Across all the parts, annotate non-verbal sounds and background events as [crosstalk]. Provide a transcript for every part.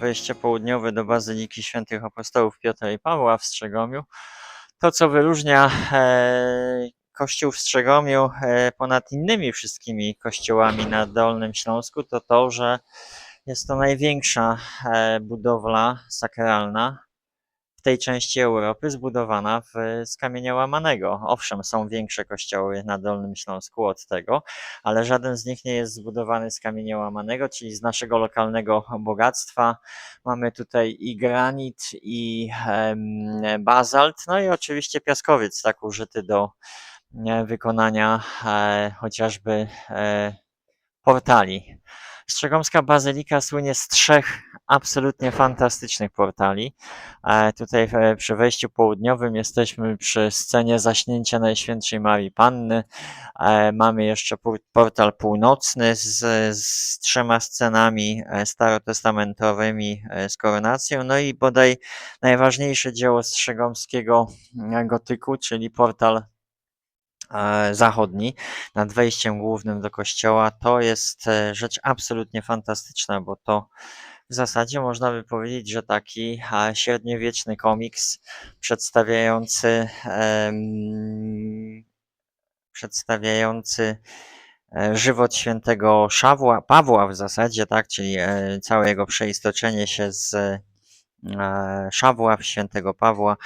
wejście południowe do Bazyliki Świętych Apostołów Piotra i Pawła w Strzegomiu. To, co wyróżnia e, Kościół w Strzegomiu e, ponad innymi wszystkimi kościołami na Dolnym Śląsku, to to, że jest to największa e, budowla sakralna w tej części Europy zbudowana w, z kamienia łamanego. Owszem, są większe kościoły na Dolnym Śląsku od tego, ale żaden z nich nie jest zbudowany z kamienia łamanego, czyli z naszego lokalnego bogactwa. Mamy tutaj i granit, i em, bazalt, no i oczywiście piaskowiec, tak użyty do e, wykonania e, chociażby e, portali. Strzegomska Bazylika słynie z trzech absolutnie fantastycznych portali. E, Tutaj przy wejściu południowym jesteśmy przy scenie zaśnięcia Najświętszej Marii Panny. E, Mamy jeszcze portal północny z, z trzema scenami e, starotestamentowymi z koronacją. No i bodaj najważniejsze dzieło strzegomskiego gotyku, czyli portal zachodni nad wejściem głównym do kościoła. To jest e, rzecz absolutnie fantastyczna, bo to w zasadzie można by powiedzieć, że taki a, średniowieczny komiks przedstawiający przedstawiający e, żywot świętego Szawła, Pawła w zasadzie, tak, czyli e, całe jego przeistoczenie się z e, Szawła w świętego Pawła.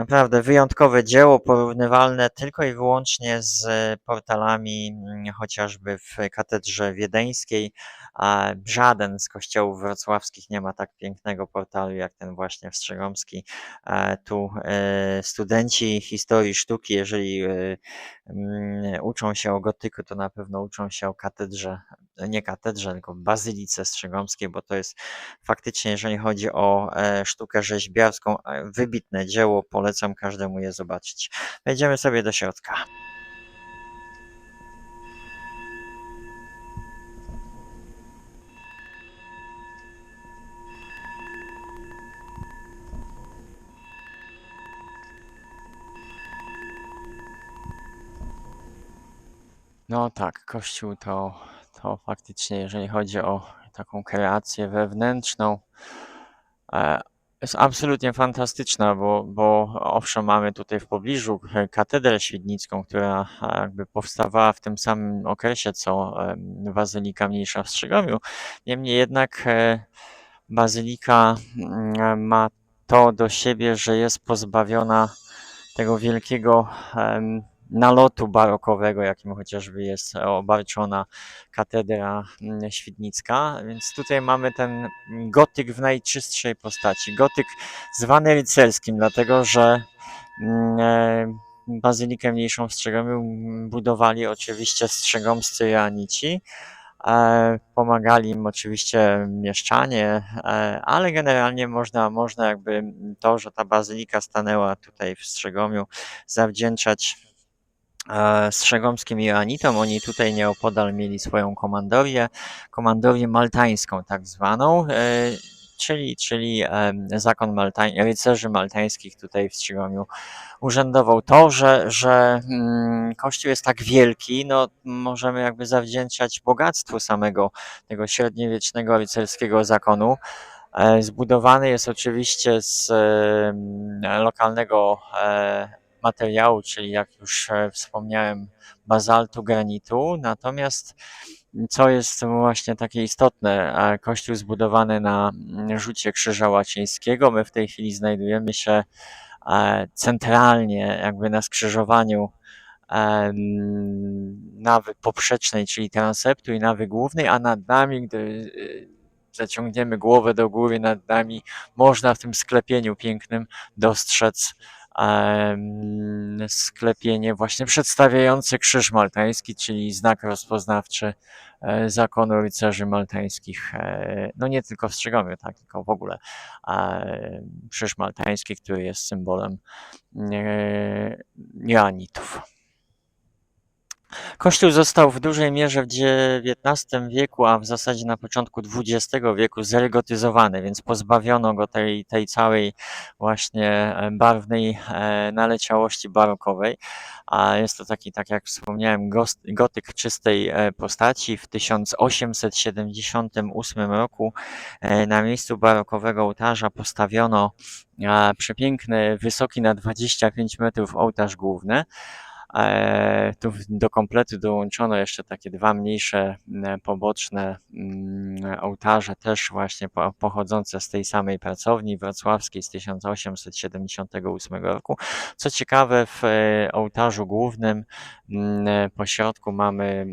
Naprawdę wyjątkowe dzieło, porównywalne tylko i wyłącznie z portalami mm, chociażby w katedrze wiedeńskiej. A żaden z kościołów wrocławskich nie ma tak pięknego portalu jak ten właśnie w Strzegomski. E, Tu e, studenci historii sztuki, jeżeli e, mm, uczą się o gotyku, to na pewno uczą się o katedrze, nie katedrze, tylko bazylice strzegomskiej, bo to jest faktycznie, jeżeli chodzi o e, sztukę rzeźbiarską, e, wybitne dzieło. Polecam każdemu je zobaczyć. Wejdziemy sobie do środka. No tak, kościół to, to faktycznie, jeżeli chodzi o taką kreację wewnętrzną, e, jest absolutnie fantastyczna, bo, bo owszem, mamy tutaj w pobliżu e, katedrę świdnicką, która e, jakby powstawała w tym samym okresie, co em, Bazylika Mniejsza w Strzygomiu. Niemniej jednak e, Bazylika mm, ma to do siebie, że jest pozbawiona tego wielkiego nalotu barokowego, jakim chociażby jest obarczona katedra mm, świdnicka. Więc tutaj mamy ten gotyk w najczystszej postaci. Gotyk zwany rycerskim, dlatego że mm, e, bazylikę mniejszą w Strzegomiu budowali oczywiście strzegomscy joanici. E, Pomagali im oczywiście mieszczanie, e, ale generalnie można, można jakby to, że ta bazylika stanęła tutaj w Strzegomiu, zawdzięczać e, strzegomskim Joanitom. Oni tutaj nieopodal mieli swoją komandorię, komandorię maltańską tak zwaną, e, czyli, czyli zakon maltań, rycerzy maltańskich tutaj w Strzegomiu urzędował. To, że, że mm, kościół jest tak wielki, no możemy jakby zawdzięczać bogactwu samego tego średniowiecznego rycerskiego zakonu. E, Zbudowany jest oczywiście z lokalnego materiału, czyli jak już e, wspomniałem, bazaltu, granitu. Natomiast co jest właśnie takie istotne, e, kościół zbudowany na mm, rzucie krzyża łacińskiego. My w tej chwili znajdujemy się e, centralnie, jakby na skrzyżowaniu em, nawy poprzecznej, czyli transeptu i nawy głównej, a nad nami, gdy zaciągniemy głowę do góry, nad nami można w tym sklepieniu pięknym dostrzec sklepienie właśnie przedstawiające krzyż maltański, czyli znak rozpoznawczy e, zakonu rycerzy maltańskich, e, no nie tylko w Strzegomiu, tak, tylko w ogóle krzyż maltański, który jest symbolem e, Joanitów. Kościół został w dużej mierze w XIX wieku, a w zasadzie na początku XX wieku zregotyzowany, więc pozbawiono go tej, tej całej właśnie e, barwnej e, naleciałości barokowej. A jest to taki, tak jak wspomniałem, gotyk czystej e, postaci. W 1878 roku na miejscu barokowego ołtarza postawiono przepiękny, wysoki na 25 metrów ołtarz główny. E, tu do kompletu dołączono jeszcze takie dwa mniejsze poboczne mm, ołtarze, też właśnie pochodzące z tej samej pracowni wrocławskiej z 1878 roku. Co ciekawe, w e, ołtarzu głównym po środku mamy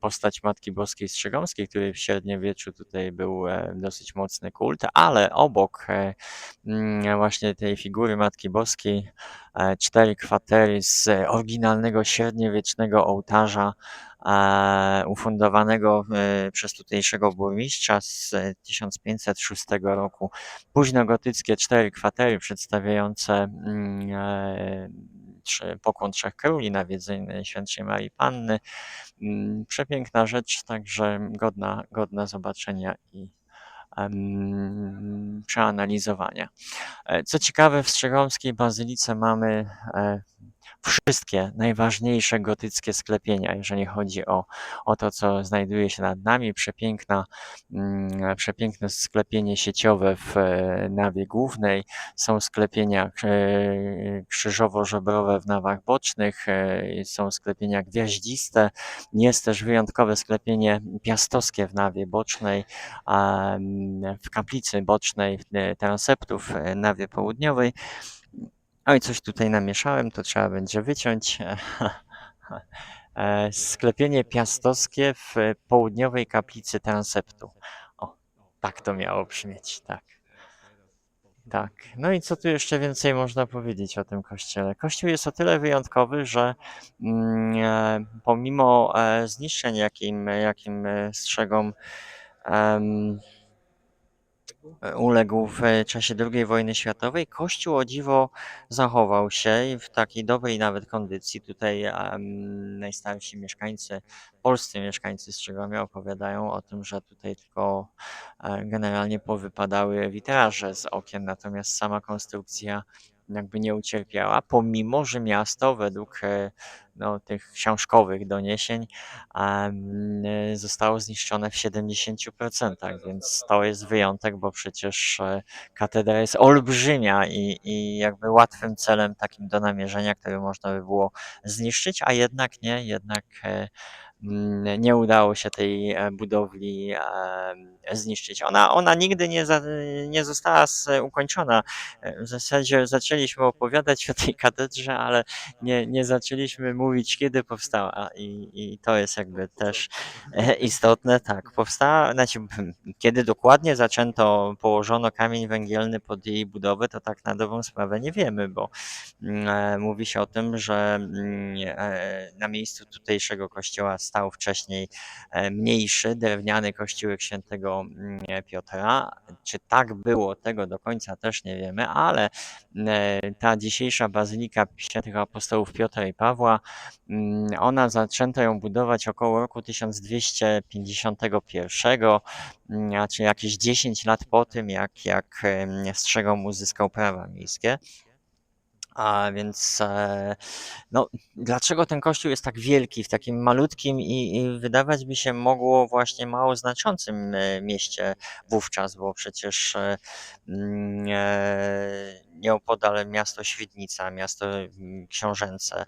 postać Matki Boskiej Strzegomskiej, której w średniowieczu tutaj był e, dosyć mocny kult, ale obok właśnie tej figury Matki Boskiej cztery kwatery z oryginalnego średniowiecznego ołtarza e, ufundowanego e, przez tutejszego burmistrza z 1506 roku. Późnogotyckie cztery kwatery przedstawiające mm, pokłon trzech króli, nawiedzenie świętszej Marii Panny. Mm, przepiękna rzecz, także godna, godna zobaczenia i przeanalizowania. E, co ciekawe, w Strzegomskiej Bazylice mamy e, wszystkie najważniejsze gotyckie sklepienia, jeżeli chodzi o, o to, co znajduje się nad nami. Przepiękna, mm, przepiękne sklepienie sieciowe w e, nawie głównej, są sklepienia krzyżowo-żebrowe w nawach bocznych, są sklepienia gwiaździste, jest też wyjątkowe sklepienie piastowskie w nawie bocznej, w kaplicy bocznej transeptów nawie południowej. Oj, coś tutaj namieszałem, to trzeba będzie wyciąć. [laughs] E, sklepienie piastowskie w południowej kaplicy transeptu. O, tak to miało brzmieć, tak. Tak. No i co tu jeszcze więcej można powiedzieć o tym kościele? Kościół jest o tyle wyjątkowy, że mm, e, pomimo e, zniszczeń, jakim, jakim strzegą uległ w czasie II wojny światowej. Kościół o dziwo zachował się w takiej dobrej nawet kondycji. Tutaj um, najstarsi mieszkańcy, polscy mieszkańcy Strzegomia opowiadają o tym, że tutaj tylko e, generalnie powypadały witraże z okien, natomiast sama konstrukcja jakby nie ucierpiała, pomimo że miasto według e, no, tych książkowych doniesień zostało zniszczone w 70%, więc to jest wyjątek, bo przecież e, katedra jest olbrzymia i, i jakby łatwym celem takim do namierzenia, który można by było zniszczyć, a jednak nie, jednak e, nie udało się tej e, budowli zniszczyć. Ona, ona nigdy nie, za, nie została ukończona. E, w zasadzie zaczęliśmy opowiadać o tej katedrze, ale nie, nie zaczęliśmy mówić, kiedy powstała i, i to jest jakby też e, istotne. Tak, powstała, znaczy, [laughs] kiedy dokładnie zaczęto, położono kamień węgielny pod jej budowę, to tak na dobrą sprawę nie wiemy, bo mm, mówi się o tym, że mm, na miejscu tutejszego kościoła stał wcześniej e, mniejszy, drewniany kościółek świętego mm, Piotra. Czy tak było, tego do końca też nie wiemy, ale e, ta dzisiejsza bazylika świętych apostołów Piotra i Pawła, mm, ona zaczęto ją budować około roku 1251, mm, czyli jakieś 10 lat po tym, jak, jak Strzegom uzyskał prawa miejskie. A więc e, no, dlaczego ten kościół jest tak wielki, w takim malutkim i, i wydawać by się mogło właśnie mało znaczącym e, mieście wówczas, bo przecież e, mm, nieopodal miasto Świdnica, miasto mm, książęce,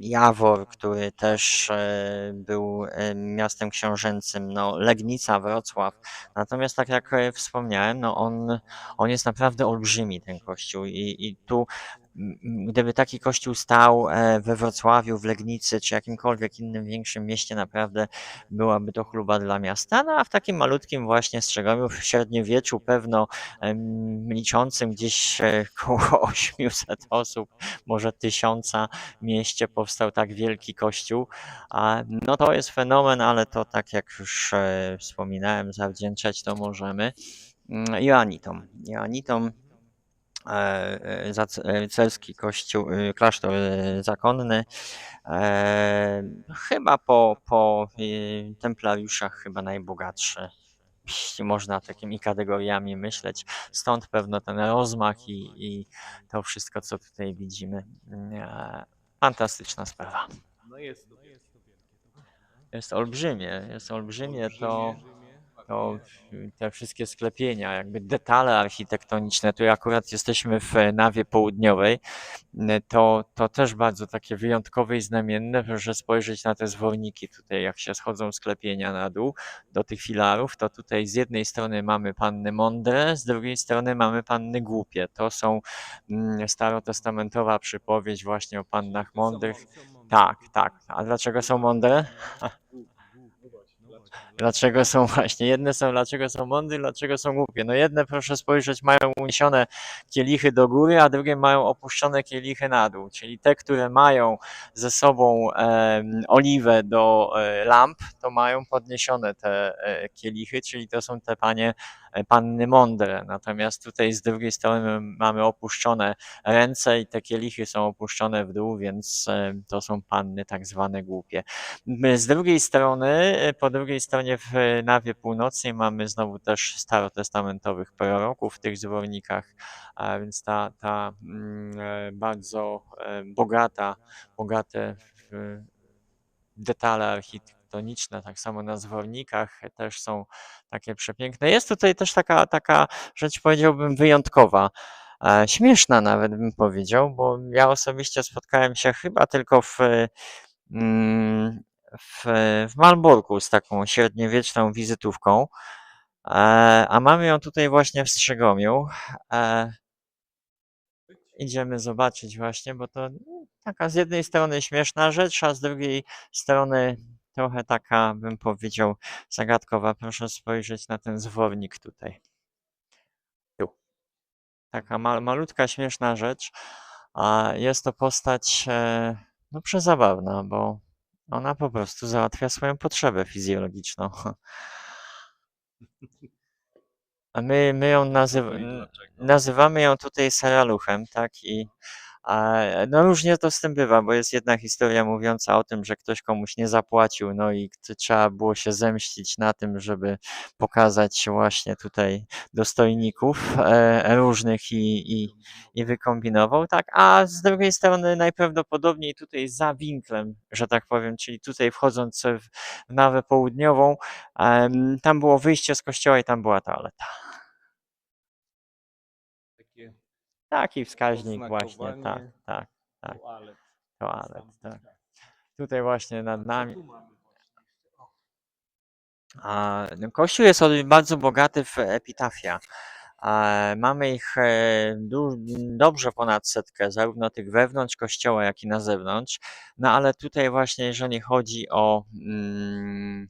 Jawor, który też e, był e, miastem książęcym, no, Legnica, Wrocław. Natomiast tak jak e, wspomniałem, no on, on jest naprawdę olbrzymi, ten kościół i, i tu gdyby taki kościół stał e, we Wrocławiu, w Legnicy czy jakimkolwiek innym większym mieście, naprawdę byłaby to chluba dla miasta. No a w takim malutkim właśnie Strzegomiu w średniowieczu, pewno liczącym gdzieś około 800 [laughs] osób, może tysiąca mieście powstał tak wielki kościół. No to jest fenomen, ale to tak jak już e, wspominałem, zawdzięczać to możemy mm, Joanitom. Joanitom e, e, e, rycerski kościół, klasztor zakonny. Chyba po, po templariuszach chyba najbogatszy, jeśli można takimi kategoriami myśleć. Stąd pewno ten rozmach i, i to wszystko, co tutaj widzimy. Fantastyczna sprawa. No jest to. Jest olbrzymie, jest olbrzymie to, to te wszystkie sklepienia, jakby detale architektoniczne. Tu akurat jesteśmy w nawie południowej, to, to też bardzo takie wyjątkowe i znamienne, proszę spojrzeć na te zworniki tutaj, jak się schodzą sklepienia na dół do tych filarów, to tutaj z jednej strony mamy panny mądre, z drugiej strony mamy panny głupie. To są mm, starotestamentowa przypowieść właśnie o pannach mądrych. Tak, tak. A dlaczego są mądre? Dlaczego są [laughs] właśnie, jedne są dlaczego są mądre, dlaczego są głupie. No jedne proszę spojrzeć mają uniesione kielichy do góry, a drugie mają opuszczone kielichy na dół, czyli te, które mają ze sobą em, oliwę do e, lamp, to mają podniesione te e, kielichy, czyli to są te panie, e, panny mądre. Natomiast tutaj z drugiej strony mamy opuszczone ręce i te kielichy są opuszczone w dół, więc e, to są panny tak zwane głupie. Z drugiej strony, e, po drugiej stronie w nawie północnej mamy znowu też starotestamentowych proroków w tych zwornikach, a więc ta, ta mm, e, bardzo e, bogata, bogate detale architektoniczne, tak samo na zwornikach też są takie przepiękne. Jest tutaj też taka, taka rzecz, powiedziałbym, wyjątkowa. e, Śmieszna nawet bym powiedział, bo ja osobiście spotkałem się chyba tylko w, mm, w, w Malborku z taką średniowieczną wizytówką, e, a mamy ją tutaj właśnie w Strzygomiu. E, Idziemy zobaczyć właśnie, bo to no, taka z jednej strony śmieszna rzecz, a z drugiej strony trochę taka, bym powiedział, zagadkowa. Proszę spojrzeć na ten zwornik tutaj. Tu. Taka ma, malutka, śmieszna rzecz. A jest to postać e, no, przezabawna, bo ona po prostu załatwia swoją potrzebę fizjologiczną. [laughs] A my, my ją nazyw nazywamy ją tutaj seraluchem, tak? I a, no różnie to z tym bywa, bo jest jedna historia mówiąca o tym, że ktoś komuś nie zapłacił, no i trzeba było się zemścić na tym, żeby pokazać właśnie tutaj dostojników e, różnych i, i, i wykombinował, tak? A z drugiej strony najprawdopodobniej tutaj za winklem, że tak powiem, czyli tutaj wchodząc w nawę południową, tam było wyjście z kościoła i tam była toaleta. Taki wskaźnik właśnie, tak, tak, tak, toalet. toalet, tak. Tutaj właśnie nad nami. A, no, Kościół jest bardzo bogaty w epitafia. Mamy ich e, dobrze ponad setkę, zarówno tych wewnątrz kościoła, jak i na zewnątrz. No ale tutaj właśnie, jeżeli chodzi o, mm,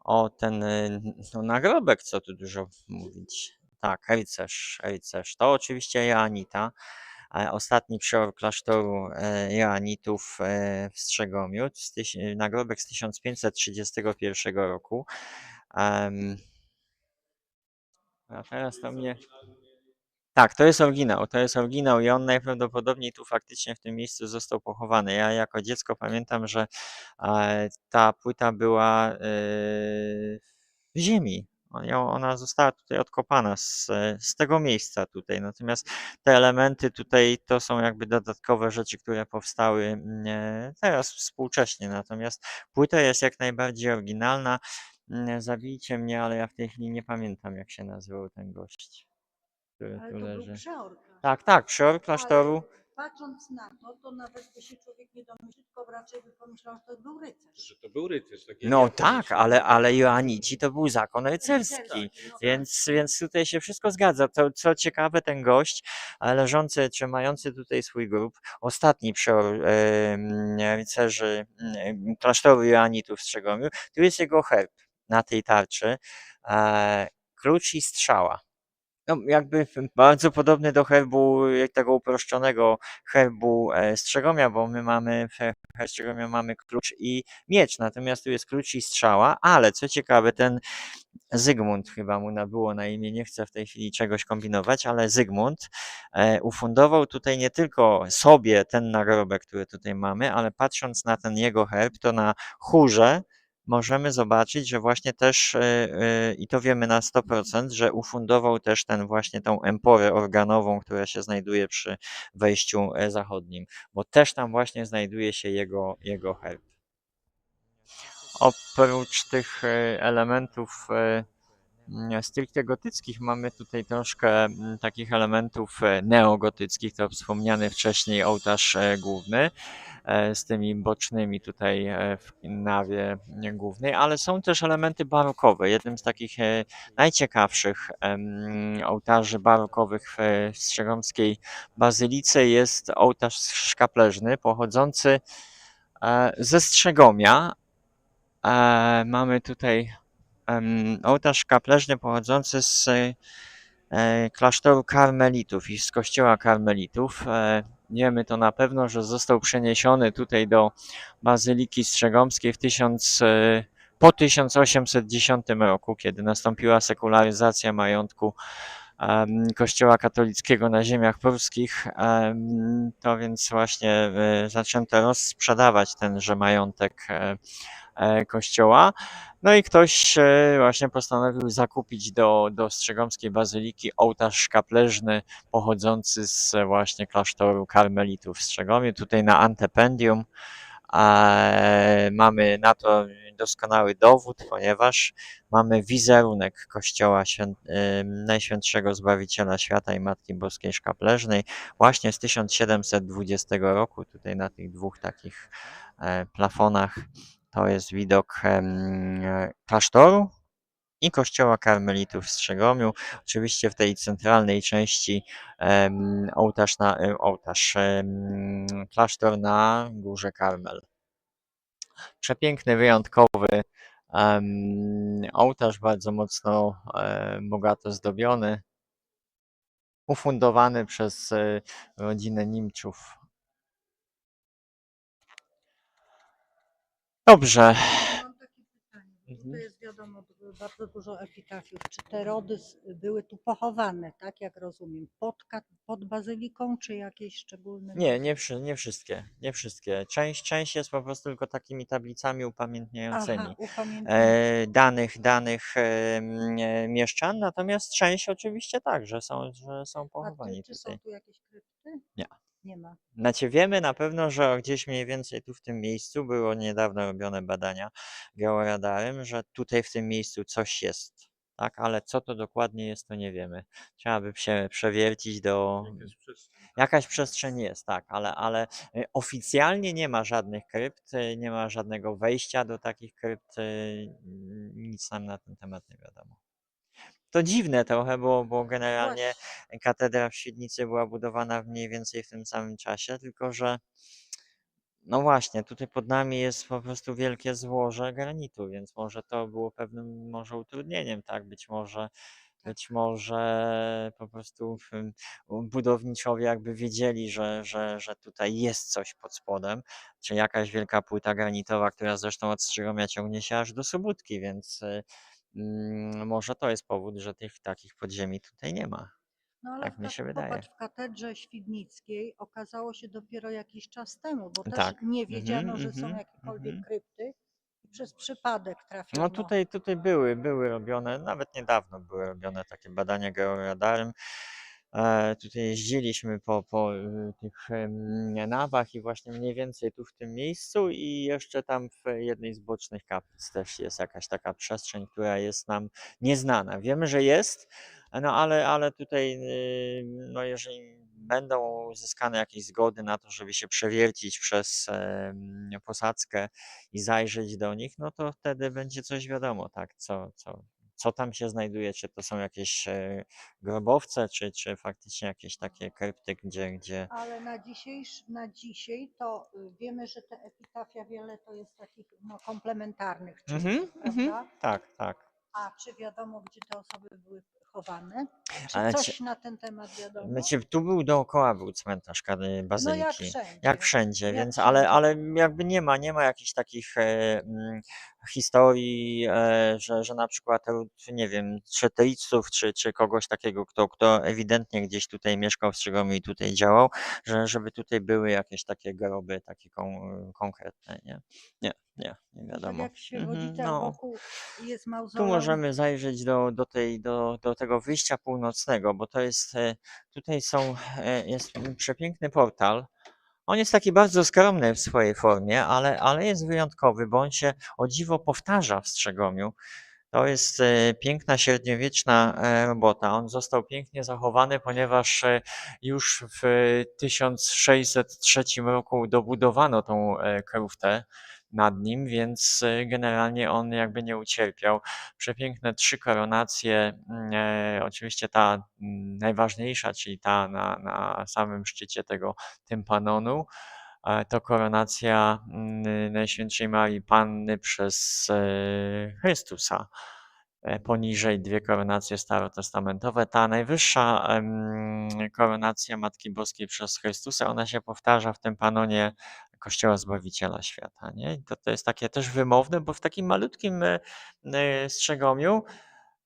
o ten y, no, nagrobek, co tu dużo mówić. Tak, rycerz, rycerz. To oczywiście Joanita, e, ostatni przeor klasztoru e, Joanitów e, w Strzegomiu, nagrobek z 1531 roku. A teraz to mnie. Tak, to jest oryginał, to jest oryginał i on najprawdopodobniej tu faktycznie w tym miejscu został pochowany. Ja jako dziecko pamiętam, że ta płyta była w ziemi. Ona została tutaj odkopana z, z tego miejsca tutaj. Natomiast te elementy tutaj to są jakby dodatkowe rzeczy, które powstały mm, e, teraz współcześnie. Natomiast płyta jest jak najbardziej oryginalna. Mm, Zabijcie mnie, ale ja w tej chwili nie pamiętam, jak się nazywał ten gość, który Ale tu leży. Tak, tak, przeor klasztoru. Patrząc na to, to nawet by się człowiek nie domyślił, tylko raczej by pomyślał, że to był rycerz. Że to był rycerz. Tak No tak, ale, ale Joanici to był zakon rycerski. no tak. Więc, więc tutaj się wszystko zgadza. To, co ciekawe, ten gość e, leżący, trzymający tutaj swój grób, ostatni przeor em, rycerzy em, klasztoru Joanitów w Strzegomiu, tu jest jego herb na tej tarczy. E, klucz i strzała. No jakby bardzo podobny do herbu, tego uproszczonego herbu e, Strzegomia, bo my mamy w Strzegomia mamy klucz i miecz, natomiast tu jest klucz i strzała, ale co ciekawe, ten Zygmunt chyba mu nabyło na imię, nie chcę w tej chwili czegoś kombinować, ale Zygmunt e, ufundował tutaj nie tylko sobie ten nagrobek, który tutaj mamy, ale patrząc na ten jego herb, to na chórze możemy zobaczyć, że właśnie też, e, e, i to wiemy na 100%, że ufundował też ten właśnie tą emporę organową, która się znajduje przy wejściu e, zachodnim, bo też tam właśnie znajduje się jego, jego herb. Oprócz tych elementów stricte gotyckich mamy tutaj troszkę mm, takich elementów e, neogotyckich, to wspomniany wcześniej ołtarz e, główny e, z tymi bocznymi tutaj w nawie głównej, ale są też elementy barokowe. Jednym z takich najciekawszych ołtarzy barokowych w Strzegomskiej Bazylice jest ołtarz szkapleżny pochodzący ze Strzegomia. Mamy tutaj ołtarz kapleżny pochodzący z e, klasztoru karmelitów i z kościoła karmelitów. E, Wiemy to na pewno, że został przeniesiony tutaj do Bazyliki Strzegomskiej w 1000, e, po 1810 roku, kiedy nastąpiła sekularyzacja majątku Kościoła katolickiego na ziemiach polskich, to więc właśnie e, zaczęto rozsprzedawać tenże majątek e, e, kościoła. No i ktoś właśnie postanowił zakupić do, do Strzegomskiej Bazyliki ołtarz kapleżny pochodzący z właśnie klasztoru karmelitów w Strzegomiu. Tutaj na antependium mamy na to doskonały dowód, ponieważ mamy wizerunek kościoła święt, Najświętszego Zbawiciela Świata i Matki Boskiej Szkapleżnej właśnie z 1720 roku. Tutaj na tych dwóch takich e, plafonach to jest widok klasztoru i kościoła karmelitów w Strzegomiu. Oczywiście w tej centralnej części ołtarz, na, ołtarz klasztor na górze Karmel. Przepiękny, wyjątkowy ołtarz, bardzo mocno bogato zdobiony, ufundowany przez e, rodzinę Nimczów. Dobrze. Mam takie pytanie. bo Mhm. Tutaj jest wiadomo bardzo dużo epitafiów. Czy te rody s- były tu pochowane, tak jak rozumiem, pod, ka- pod bazyliką, czy jakieś szczególne? Nie, nie, wszy- nie wszystkie, nie wszystkie. Część, część jest po prostu tylko takimi tablicami upamiętniającymi Aha, upamiętnione. e, danych, danych e, m, e, mieszczan, natomiast część oczywiście tak, że są, że są A pochowani czy, czy są tutaj. tu jakieś krypty? Nie. Nie ma. Znaczy wiemy na pewno, że gdzieś mniej więcej tu w tym miejscu było niedawno robione badania georadarem, że tutaj w tym miejscu coś jest, tak, ale co to dokładnie jest, to nie wiemy. Trzeba by się przewiercić do, Jakaś przestrzeń. Jakaś przestrzeń jest, tak, ale, ale y, oficjalnie nie ma żadnych krypt, y, nie ma żadnego wejścia do takich krypt, y, nic nam na ten temat nie wiadomo. To dziwne trochę, bo, bo generalnie katedra w Świdnicy była budowana mniej więcej w tym samym czasie, tylko że no właśnie, tutaj pod nami jest po prostu wielkie złoże granitu, więc może to było pewnym może utrudnieniem, tak? Być może, być może po prostu w- budowniczowie jakby wiedzieli, że, że, że tutaj jest coś pod spodem, czy jakaś wielka płyta granitowa, która zresztą od Strzygomia ciągnie się aż do Sobótki, więc y, może to jest powód, że tych takich podziemi tutaj nie ma. No ale Tak mi ka- się wydaje. w katedrze świdnickiej okazało się dopiero jakiś czas temu, bo też Tak. nie Mhm, wiedziano, że są mhm, jakiekolwiek mhm. krypty i przez przypadek trafiono. No tutaj, tutaj były, były robione, nawet niedawno były robione takie badania georadarem. E, tutaj jeździliśmy po, po y, tych nawach i właśnie mniej więcej tu w tym miejscu i jeszcze tam w jednej z bocznych kaplic też jest jakaś taka przestrzeń, która jest nam nieznana. Wiemy, że jest, no ale, ale tutaj, y, no jeżeli będą uzyskane jakieś zgody na to, żeby się przewiercić przez posadzkę i zajrzeć do nich, no to wtedy będzie coś wiadomo, tak, co, co, co tam się znajduje, czy to są jakieś e, grobowce, czy, czy faktycznie jakieś takie krypty, gdzie, gdzie Ale na, dzisiejsz, na dzisiaj to y, wiemy, że te epitafia wiele to jest takich no, komplementarnych czynów, Mhm, mhm. prawda? tak, tak. A czy wiadomo, gdzie te osoby były chowane? Czy Ale coś ci- na ten temat wiadomo? Znaczy, tu był dookoła był cmentarz Kary No jak Bazyliki. wszędzie. Jak wszędzie, Jak więc ale, wszędzie. ale jakby nie ma, nie ma jakichś takich e, mm, historii, e, że, że na przykład, nie wiem, Szetyjców czy, czy kogoś takiego, kto, kto ewidentnie gdzieś tutaj mieszkał w Strzygomiu i tutaj działał, że, żeby tutaj były jakieś takie groby takie kon, konkretne, nie? Nie, nie, nie Tak wiadomo. jak w Mhm, Świebodzicach no. wokół jest Tu możemy zajrzeć do, do, tej, do, do tego wyjścia północnego, bo to jest, e, tutaj są, e, jest przepiękny portal. On jest taki bardzo skromny w swojej formie, ale, ale jest wyjątkowy, bo on się o dziwo powtarza w Strzegomiu. To jest e, piękna średniowieczna e, robota. On został pięknie zachowany, ponieważ e, już w 1603 roku dobudowano tą kruftę nad nim, więc e, generalnie on jakby nie ucierpiał. Przepiękne trzy koronacje, mm, e, oczywiście ta mm, najważniejsza, czyli ta na, na samym szczycie tego tympanonu, e, to koronacja mm, Najświętszej Marii Panny przez Chrystusa. Poniżej dwie koronacje starotestamentowe. Ta najwyższa koronacja Matki Boskiej przez Chrystusa, ona się powtarza w tym panonie Kościoła Zbawiciela Świata. Nie? To, to jest takie też wymowne, bo w takim malutkim e, e, Strzegomiu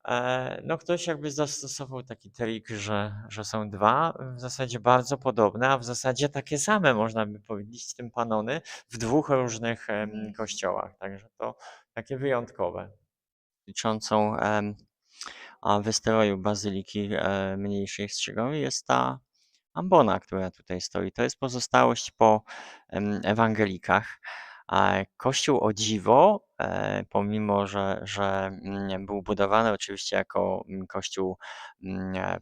e, no ktoś jakby zastosował taki trik, że, że są dwa, w zasadzie bardzo podobne, a w zasadzie takie same, można by powiedzieć, tympanony w dwóch różnych kościołach. Także to takie wyjątkowe a wystroju bazyliki mniejszej w Strzygomiu jest ta ambona, która tutaj stoi. To jest pozostałość po ewangelikach. Kościół o dziwo, e, pomimo że, że mm, był budowany oczywiście jako mm, kościół mm,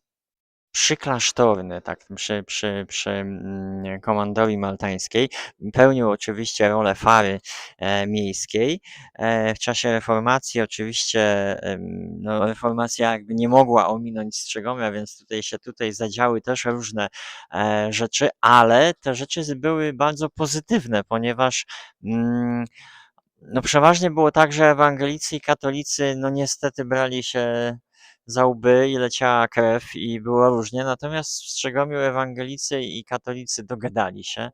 przyklasztorny, tak, przy, przy, przy mm, komandorii maltańskiej. Pełnił oczywiście rolę fary e, miejskiej. E, w czasie reformacji oczywiście em, no, reformacja jakby nie mogła ominąć Strzegomia, więc tutaj się tutaj zadziały też różne e, rzeczy, ale te rzeczy były bardzo pozytywne, ponieważ mm, no przeważnie było tak, że ewangelicy i katolicy no niestety brali się za łby i leciała krew i było różnie, natomiast w Strzegomiu ewangelicy i katolicy dogadali się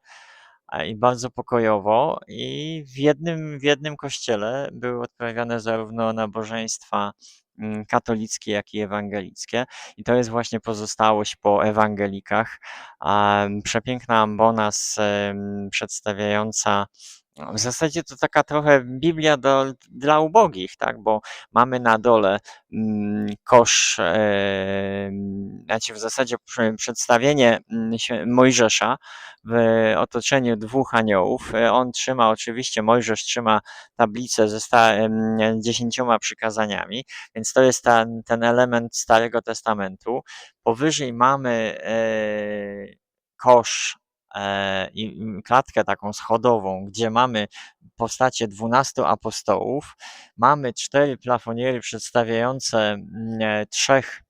i bardzo pokojowo i w jednym, w jednym kościele były odprawiane zarówno nabożeństwa mm, katolickie, jak i ewangelickie i to jest właśnie pozostałość po ewangelikach. Mm, Przepiękna ambona z, em, przedstawiająca w zasadzie to taka trochę Biblia do, dla ubogich, tak? Bo mamy na dole mm, kosz, znaczy w zasadzie prze- przedstawienie mm, Mojżesza w otoczeniu dwóch aniołów. On trzyma, oczywiście Mojżesz trzyma tablicę ze dziesięcioma przykazaniami, więc to jest ten, element Starego Testamentu. Powyżej mamy e, kosz klatkę taką schodową, gdzie mamy postacie 12 apostołów, mamy cztery plafoniery przedstawiające mm, e, trzech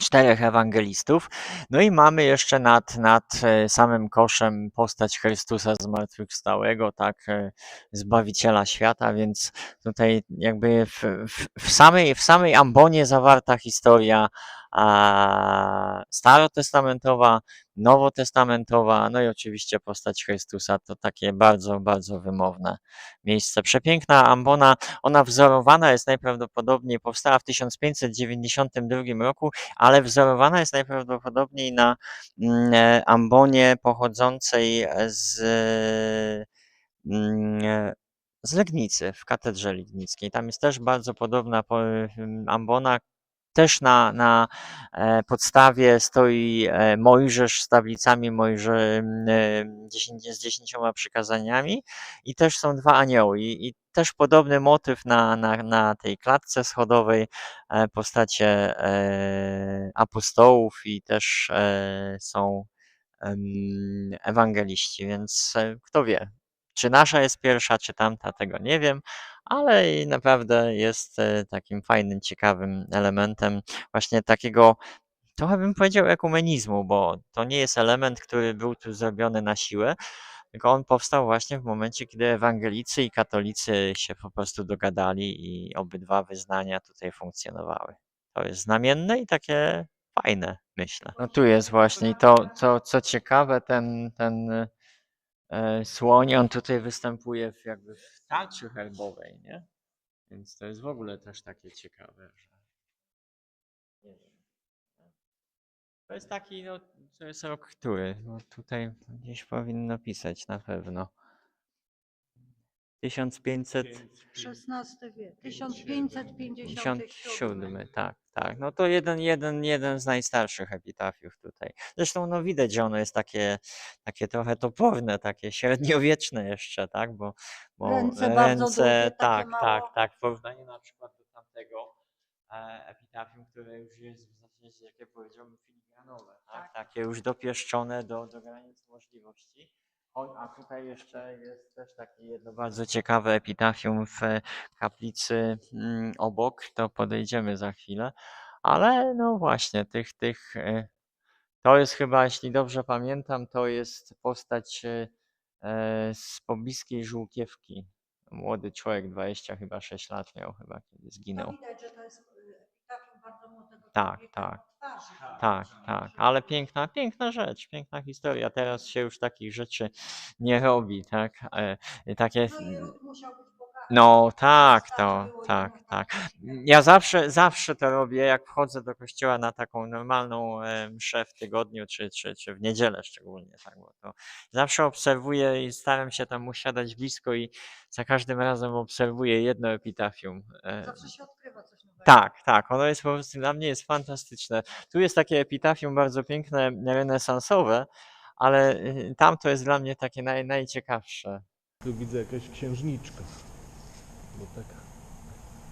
czterech ewangelistów. No i mamy jeszcze nad, nad e, samym koszem postać Chrystusa zmartwychwstałego, tak, e, Zbawiciela świata, więc tutaj jakby w, w, w, samej, w samej ambonie zawarta historia a, starotestamentowa, nowotestamentowa, no i oczywiście postać Chrystusa, to takie bardzo, bardzo wymowne miejsce. Przepiękna ambona, ona wzorowana jest najprawdopodobniej, powstała w 1592 roku, ale wzorowana jest najprawdopodobniej na mm, e, ambonie pochodzącej z, mm, e, z Legnicy, w katedrze legnickiej. Tam jest też bardzo podobna po- ym, ambona. Też na, na e, podstawie stoi e, Mojżesz z tablicami Mojże, e, z dziesięcioma przykazaniami i też są dwa anioły. I, i też podobny motyw na, na, na tej klatce schodowej, postacie apostołów i też są ewangeliści, więc kto wie, czy nasza jest pierwsza, czy tamta, tego nie wiem, ale i naprawdę jest e, takim fajnym, ciekawym elementem właśnie takiego, trochę bym powiedział ekumenizmu, bo to nie jest element, który był tu zrobiony na siłę, tylko on powstał właśnie w momencie, kiedy ewangelicy i katolicy się po prostu dogadali i obydwa wyznania tutaj funkcjonowały. to jest znamienne i takie fajne, myślę. No tu jest właśnie to, co, co ciekawe, ten, ten słoń, on tutaj występuje w, jakby w tarczy herbowej, nie? Więc to jest w ogóle też takie ciekawe, że nie wiem. To jest taki, no, to jest rok który? Bo tutaj gdzieś powinno pisać na pewno. 1500. XVI wiek, 1557. 57, tak, tak. No to jeden, jeden, jeden z najstarszych epitafiów tutaj. Zresztą no widać, że ono jest takie, takie trochę toporne, takie średniowieczne jeszcze, tak? Bo, bo Ręce bardzo długie, takie tak, mało. tak, tak. W porównaniu na przykład do tamtego e, epitafium, które już jest w zasadzie, jak ja powiedziałbym, filigranowe, tak? Tak. Takie już dopieszczone do, do granic możliwości. A tutaj jeszcze jest też takie jedno bardzo ciekawe epitafium w kaplicy mm, obok, to podejdziemy za chwilę. Ale no właśnie, tych, tych, e, to jest chyba, jeśli dobrze pamiętam, to jest postać e, e, z pobliskiej Żółkiewki. Młody człowiek, 20 chyba 6 lat miał chyba, kiedy zginął. widać, że to jest y, epitafium bardzo młodego Tak, tak. Tak, tak, ale piękna, piękna rzecz, piękna historia. Teraz się już takich rzeczy nie robi, tak? E, Takie, No no tak, to, tak, tak. Ja zawsze, zawsze to robię, jak wchodzę do kościoła na taką normalną e, mszę w tygodniu, czy, czy, czy w niedzielę szczególnie, tak, bo to zawsze obserwuję i staram się tam usiadać blisko i za każdym razem obserwuję jedno epitafium. e, Zawsze się odkrywa coś. Tak, tak, ono jest po prostu dla mnie jest fantastyczne. Tu jest takie epitafium bardzo piękne, renesansowe, ale y, tam to jest dla mnie takie naj, najciekawsze. Tu widzę jakaś księżniczka. Bo tak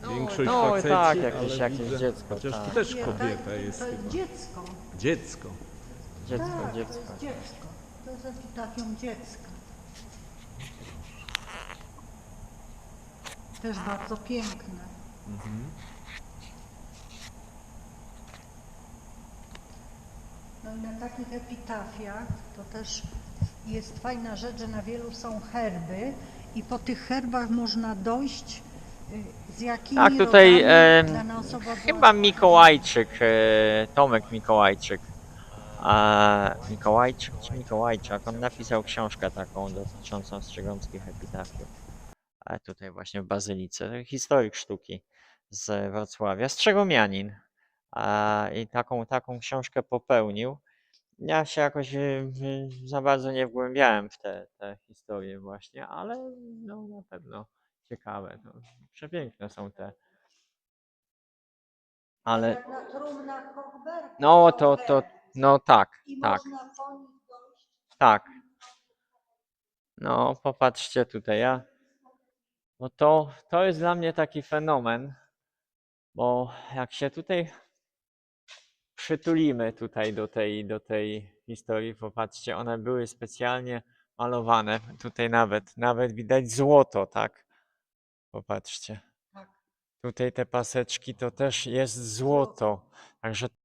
No, większość no, faceci, tak, jakieś- ale jakieś widzę, dziecko, Chociaż tak. też Nie, kobieta tak, jest To jest chyba. dziecko. Dziecko. Dziecko, tak, dziecko. To jest dziecko. To jest epitafium dziecka. Też bardzo piękne. Mhm. No i na takich epitafiach to też jest fajna rzecz, że na wielu są herby i po tych herbach można dojść y, z jakimi Tak, tutaj, była Chyba. Mikołajczyk, e, Tomek Mikołajczyk. A Mikołajczyk czy Mikołajczak, on napisał książkę taką dotyczącą strzygońskich epitafiów. A tutaj właśnie w Bazylice, historyk sztuki z Wrocławia, Strzegomianin. I taką, taką książkę popełnił. Ja się jakoś y, y, za bardzo nie wgłębiałem w te, te historie właśnie, ale no, na pewno ciekawe. No, przepiękne są te. Ale no to, to, no tak, tak, tak. No popatrzcie tutaj, ja. No to, to jest dla mnie taki fenomen, bo jak się tutaj przytulimy tutaj do tej, do tej historii, popatrzcie, one były specjalnie malowane. Tutaj nawet, nawet widać złoto, tak? Popatrzcie. Tak. Tutaj te paseczki to też jest złoto. Także